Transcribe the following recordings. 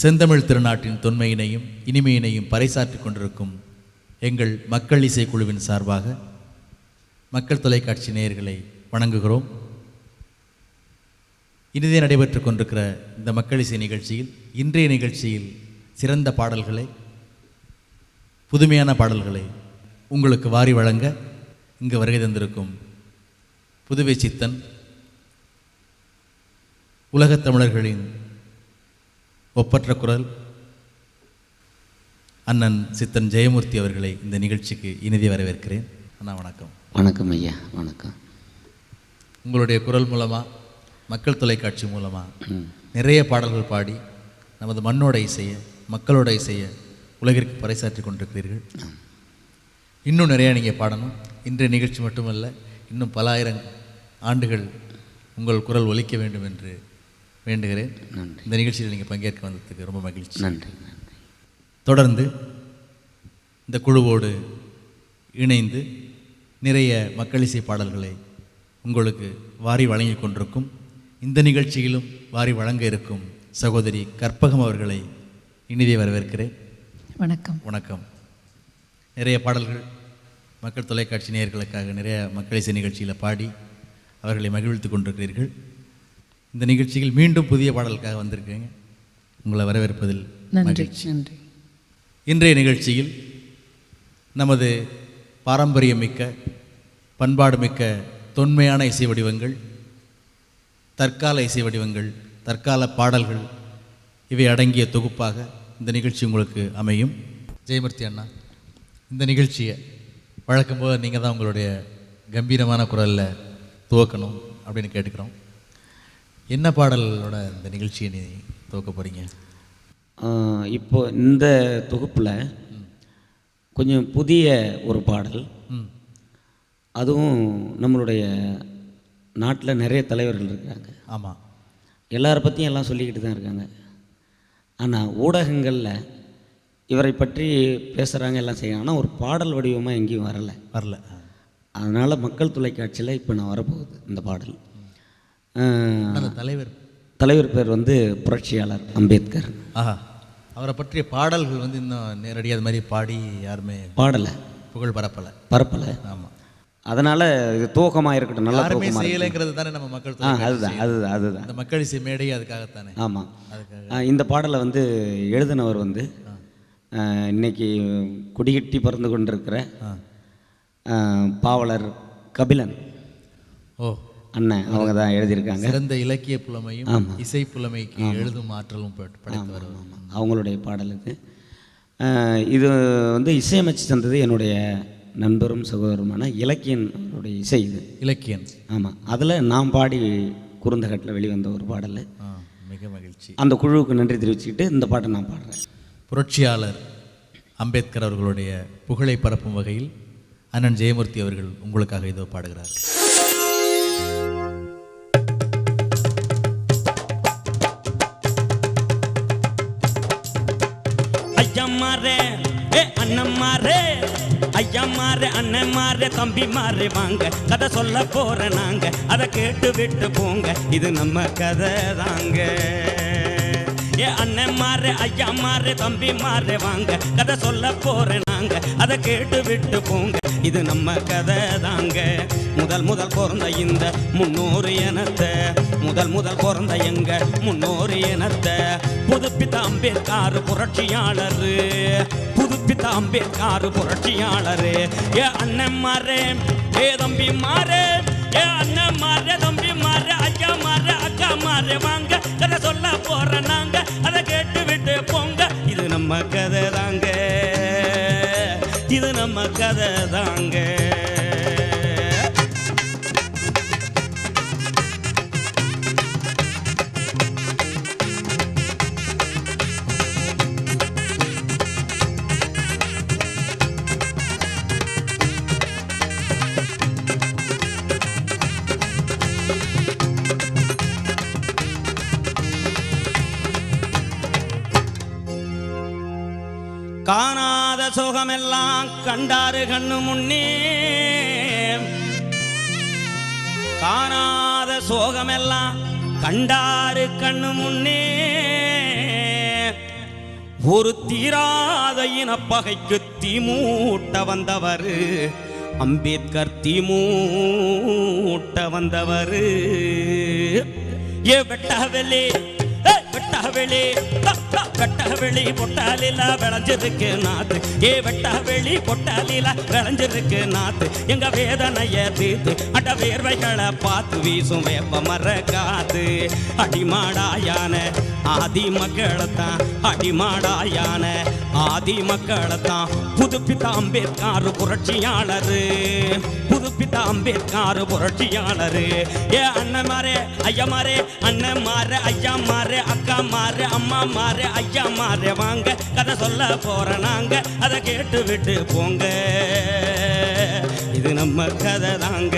செந்தமிழ் திருநாட்டின் தொன்மையினையும் இனிமையினையும் பறைசாற்றிக் கொண்டிருக்கும் எங்கள் மக்கள் இசைக்குழுவின் சார்பாக மக்கள் தொலைக்காட்சி நேயர்களை வணங்குகிறோம். இனிதே நடைபெற்று கொண்டிருக்கிற இந்த மக்கள் இசை நிகழ்ச்சியில் இன்றைய நிகழ்ச்சியில் சிறந்த பாடல்களை புதுமையான பாடல்களை உங்களுக்கு வாரி வழங்க இங்கு வருகை தந்திருக்கும் புதுவை சித்தன் உலகத் தமிழர்களின் ஒப்பற்ற குரல் அண்ணன் சித்தன் ஜெயமூர்த்தி அவர்களை இந்த நிகழ்ச்சிக்கு இனிதி வரவேற்கிறேன். அண்ணா வணக்கம். வணக்கம் ஐயா வணக்கம். உங்களுடைய குரல் மூலமாக மக்கள் தொலைக்காட்சி மூலமாக. நிறைய பாடல்கள் பாடி நமது மண்ணோட இசையை மக்களோட இசையை உலகிற்கு பறைசாற்றி கொண்டிருக்கிறீர்கள். இன்னும் நிறையா நீங்கள் பாடணும். இன்றைய நிகழ்ச்சி மட்டுமல்ல இன்னும் பல ஆயிரம் ஆண்டுகள் உங்கள் குரல் ஒலிக்க வேண்டும் என்று வேண்டுகிறேன். நன்றி. இந்த நிகழ்ச்சியில் நீங்கள் பங்கேற்க வந்ததுக்கு ரொம்ப மகிழ்ச்சி. நன்றி நன்றி. தொடர்ந்து இந்த குழுவோடு இணைந்து நிறைய மக்களிசை பாடல்களை உங்களுக்கு வாரி வழங்கிக் கொண்டிருக்கும். இந்த நிகழ்ச்சியிலும் வாரி வழங்க இருக்கும் சகோதரி கற்பகம் அவர்களை இனிதே வரவேற்கிறேன். வணக்கம். வணக்கம். நிறைய பாடல்கள் மக்கள் தொலைக்காட்சி நேயர்களுக்காக நிறைய மக்களிசை நிகழ்ச்சியில் பாடி அவர்களை மகிழ்வித்து கொண்டிருக்கிறீர்கள். இந்த நிகழ்ச்சியில் மீண்டும் புதிய பாடலுக்காக வந்திருக்கீங்க உங்களை வரவேற்பதில் நன்றி நன்றி. இன்றைய நிகழ்ச்சியில் நமது பாரம்பரியமிக்க பண்பாடுமிக்க தொன்மையான இசை வடிவங்கள் தற்கால இசை வடிவங்கள் தற்கால பாடல்கள் இவை அடங்கிய தொகுப்பாக இந்த நிகழ்ச்சி உங்களுக்கு அமையும். ஜெயமூர்த்தி அண்ணா இந்த நிகழ்ச்சியை வழக்கம் போது நீங்கள் தான் உங்களுடைய கம்பீரமான குரலில் துவக்கணும் அப்படின்னு கேட்டுக்கிறோம். என்ன பாடலோட இந்த நிகழ்ச்சியை நீ துவக்க போகிறீங்க இப்போ இந்த தொகுப்பில் கொஞ்சம் புதிய ஒரு பாடல். அதுவும் நம்மளுடைய நாட்டில் நிறைய தலைவர்கள் இருக்காங்க. ஆமாம் எல்லாரை பற்றியும் எல்லாம் சொல்லிக்கிட்டு தான் இருக்காங்க. ஆனால் ஊடகங்களில் இவரை பற்றி பேசுகிறாங்க எல்லாம் செய்யறாங்க. ஆனால் ஒரு பாடல் வடிவமாக எங்கேயும் வரலை. வரல. அதனால் மக்கள் தொலைக்காட்சியில் இப்போ நான் வரப்போகுது இந்த பாடல். அந்த தலைவர். தலைவர் பேர் வந்து புரட்சியாளர் அம்பேத்கர். ஆஹா. அவரை பற்றிய பாடல்கள் வந்து இன்னும் நேரடியாக அது மாதிரி பாடி யாருமே பாடலை. புகழ் பரப்பலை. பரப்பலை. ஆமாம் அதனால் இது தூக்கமாக இருக்கட்டும் நல்லா யாருமே செய்யலைங்கிறது தானே நம்ம மக்கள் ஆ அதுதான் அதுதான் அதுதான். அந்த மக்கள் இசை மேடை அதுக்காகத்தானே. ஆமாம் அதுக்காக. இந்த பாடலை வந்து எழுதினவர் வந்து இன்னைக்கு குடிகட்டி பறந்து கொண்டிருக்கிற பாவலர் கபிலன். ஓ. அண்ணன் அவங்க தான் எழுதியிருக்காங்க. சிறந்த இலக்கிய புலமையும். இசை புலமைக்கு எழுதும் ஆற்றலும் படைத்தவர் அவங்களுடைய பாடல் இது. வந்து இசையமைச்சு தந்தது என்னுடைய நண்பரும் சகோதரருமான இலக்கியன் அவருடைய இசை இது. இலக்கியன். ஆமாம் அதில் நான் பாடி குறுந்தகட்டில் வெளிவந்த ஒரு பாடல். மிக மகிழ்ச்சி. அந்த குழுவுக்கு நன்றி தெரிவிச்சுக்கிட்டு இந்த பாட்டை நான் பாடுறேன். புரட்சியாளர் அம்பேத்கர் அவர்களுடைய புகழை பரப்பும் வகையில் அண்ணன் ஜெயமூர்த்தி அவர்கள் உங்களுக்காக இதோ பாடுகிறார். மாறே ஏ அண்ணம்மாரே ஐயம்மாரே அண்ணன்மாரே தம்பி மாறு வாங்க. கதை சொல்ல போற நாங்க அதை கேட்டு விட்டு போங்க. இது நம்ம கதை தாங்க. ஏ அண்ணன்மாரே ஐயம்மாரே தம்பி மாறு வாங்க. கதை சொல்ல போற நாங்க அதை கேட்டு விட்டு போங்க. இது நம்ம கதை தாங்க. முதல் முதல் பிறந்த இந்த முன்னோரு இனத்தை முதல் முதல் பிறந்த எங்க முன்னோரு இனத்தை. புதுப்பித்த அம்பேத்கார் புரட்சியாளர் புதுப்பித்த அம்பேத்கார் புரட்சியாளர். ஏ அண்ணன் மாறே ஏ தம்பி மாறே ஏ அண்ணன் மாறே தம்பி மாறே ஐயா மாறே அக்கா மாறே வாங்க. கதை சொல்ல போற நாங்க அதை கேட்டு விட்டு போங்க. இது நம்ம கதை தாங்க. இது நம்ம கதை தாங்க. சோகமெல்லாம் கண்டாரு கண்ணு முன்னே. காணாத சோகமெல்லாம் கண்டாரு கண்ணு முன்னே. ஒரு தீராத இனப்பகைக்கு தீமூட்ட வந்தவர். அம்பேத்கர் தீமூட்ட வந்தவர். ஏ வெட்டவெளி வெட்டவெளி த, வெட்டவெளி பொட்டாலில விளைஞ்சிருக்கு நாத்து. ஏ வெட்டவெளி பொட்டாலில விளைஞ்சிருக்கு நாத்து. எங்க வேதனைய தீர்த்து அட வேர்வைகளை பார்த்து வீசும் வேப்ப மர காத்து. அடிமாடாயான ஆதி மக்களைத்தான் அடிமாடாயான ஆதி மக்களைத்தான் புதுப்பித்த அம்பேத்கார் புரட்சியாளர். புதுப்பித்த அம்பேத்கார் புரட்சியாளர். ஏ அண்ணன் மாறு ஐயா மாறு அண்ணன் மாறு ஐயா மாறு அக்கா மாறு அம்மா மாறு ஐயா மாறு வாங்க கதை சொல்ல போற நாங்க அதை கேட்டு விட்டு போங்க. இது நம்ம கதை தாங்க.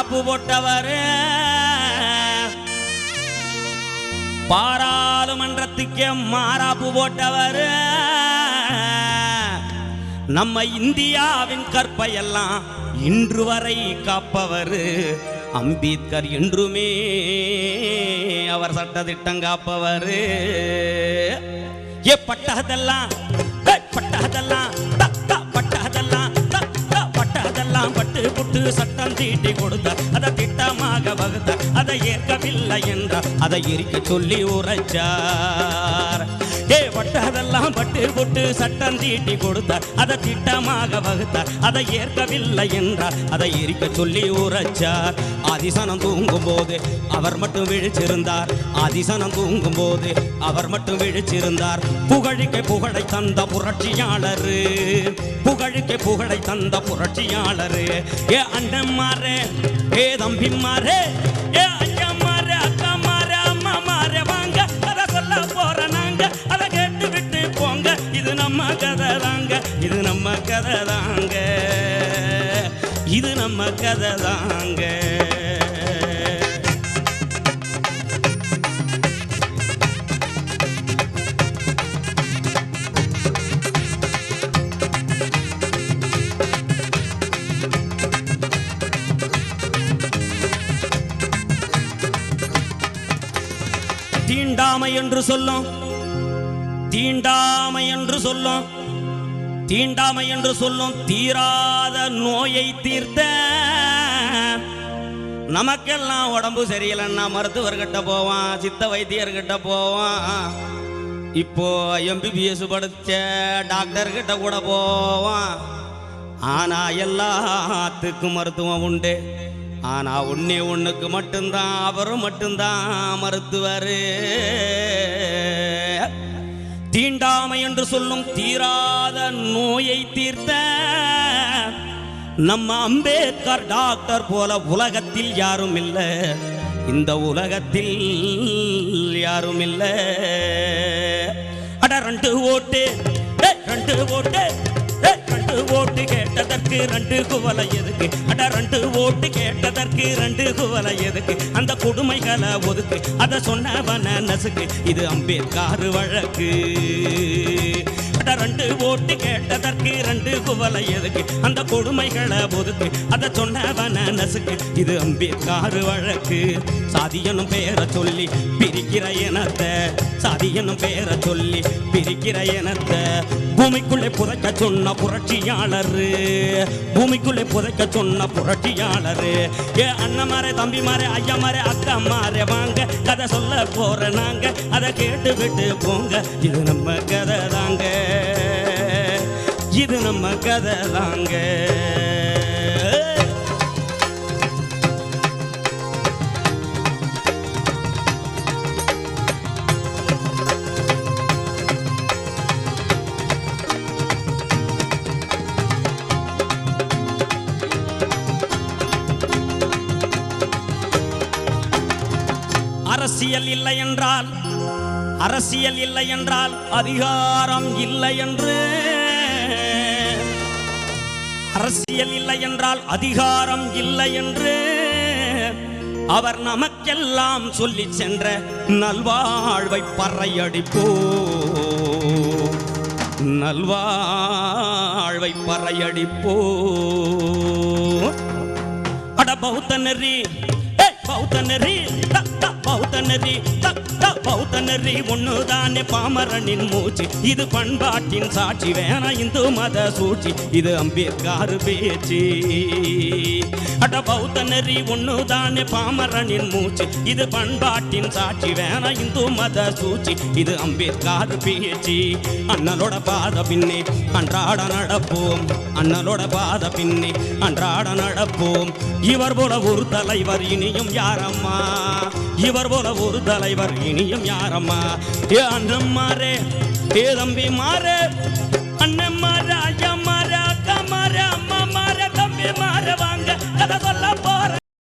காப்பு போட்டவர். பாராளுமன்றத்துக்கே மாறாப்பு போட்டவர். நம்ம இந்தியாவின் கற்பையெல்லாம் இன்று வரை காப்பவர் அம்பேத்கர் என்றுமே. அவர் சட்டத்திட்டம் காப்பவர். ஏ பட்டதெல்லாம் ஏய், பட்டு சட்டம் தீட்டி கொடுத்த அதை திட்டமாக வகுத்த அதை ஏற்கவில்லை என்றார் அதை இருக்க சொல்லி உரைச்சார். ஏ பட்டதெல்லாம் பட்டு புட்டு சட்டம் தீட்டி கொடுத்தார். அதை திட்டமாக வகுத்தார். அதை ஏற்கவில்லை என்றார். அதை எரிக்க சொல்லி உரைச்சார். ஆதிசனம் தூங்கும் போது அவர் மட்டும் விழிச்சிருந்தார். ஆதிசனம் தூங்கும் போது அவர் மட்டும் விழிச்சிருந்தார். புகழுக்கு புகழை தந்த புரட்சியாளர். புகழுக்கு புகழை தந்த புரட்சியாளர். ஏ அண்ணன் மாறே ஏ தம்பி மாறே ஏ இது நம்ம கதை தாங்க. இது நம்ம கதை தாங்க. தீண்டாமை என்று சொல்லும். தீண்டாமை என்று சொல்லும். தீண்டாமை என்று சொல்லும் தீராத நோயை தீர்த்த நமக்கெல்லாம் உடம்பு சரியில்லைன்னா மருத்துவர்கிட்ட போவான் சித்த வைத்தியர்கிட்ட போவான். இப்போ எம்பிபிஎஸ் படித்த டாக்டர்கிட்ட கூட போவான். ஆனா எல்லாத்துக்கும் மருத்துவம் உண்டு. ஆனா ஒண்ணே ஒன்றுக்கு மட்டும்தான் அவரும் மட்டும்தான் மருத்துவர். தீண்டாமை என்று சொல்லும் தீராத நோயை தீர்த்த நம்ம அம்பேத்கர் டாக்டர் போல உலகத்தில் யாரும் இல்லை. இந்த உலகத்தில் யாரும் இல்லை. அட ரெண்டு ஓட்டு. ரெண்டு ஓட்டு. ரெண்டு ஓட்டு கேட்டதற்கு ரெண்டு குவலை எதுக்கு? அட ரெண்டு ஓட்டு கேட்டதற்கு ரெண்டு குவலை எதுக்கு? அந்த கொடுமைகளை ஒதுக்கு. அத சொன்னவன நசுக்கு. இது அம்பேத்கார் வழக்கு. கேட்ட ரெண்டு ஓட்டு கேட்டதற்கு ரெண்டு குவலை எதுக்கு? அந்த கொடுமைகளை ஒதுக்கு. அதை சொன்னவன நசுக்கு. இது அம்பேத்கார் வழக்கு. சாதியனும் பேரை சொல்லி பிரிக்கிற இனத்தை சாதியனும் பேரை சொல்லி பிரிக்கிற இனத்தை. பூமிக்குள்ளே புதைக்க சொன்ன புரட்சியாளர் பூமிக்குள்ளே புதைக்க சொன்ன புரட்சியாளர். ஏ அண்ணன் தம்பிமாரே தம்பி அக்காமாரே ஐயா வாங்க கதை சொல்ல போற நாங்க. அதை கேட்டு விட்டு போங்க. இது நம்ம கதை தாங்க. இது நம்ம கதை தாங்க. அரசியல் இல்லை என்றால் அரசியல் இல்லை என்றால் அதிகாரம் இல்லை என்று அரசியல் இல்லை என்றால் அதிகாரம் இல்லை என்று அவர் நமக்கெல்லாம் சொல்லி சென்ற நல்வாழ்வை பறையடிப்போ. நல்வாழ்வை பறையடிப்போ. அட பௌத்த நெறி பௌத்த நெறி பௌத்தனரி தத்த பௌத்தனரி நெறி ஒண்ணுதானே பாமரனின் மூச்சு. இது பண்பாட்டின் சாட்சி வேணா இந்து மத சூழ்ச்சி. இது அம்பேத்கார் பேச்சு. அட பௌத்தனரி நெறி ஒண்ணுதானே பாமரனின் மூச்சு. இது பண்பாட்டின் சாட்சி வேணா இந்து மத சூழ்ச்சி. இது அம்பேத்கார் பேச்சு. அண்ணலோட பாத பின்னே அன்றாட நடப்போம். அண்ணலோட பாத பின்னே அன்றாட நடப்போம். இவர் போல ஒரு தலைவர் இனியும் யாரம்மா? இவர் போல ஒரு தலைவர் இனியும் யாரம்மா? ஏ அண்ணன் மாறே ஏ தம்பி மாறே அண்ணன் மாற ஐயா மாற அக்கா மாற அம்மா மாற தம்பி மாற வாங்க. கதை சொல்ல போற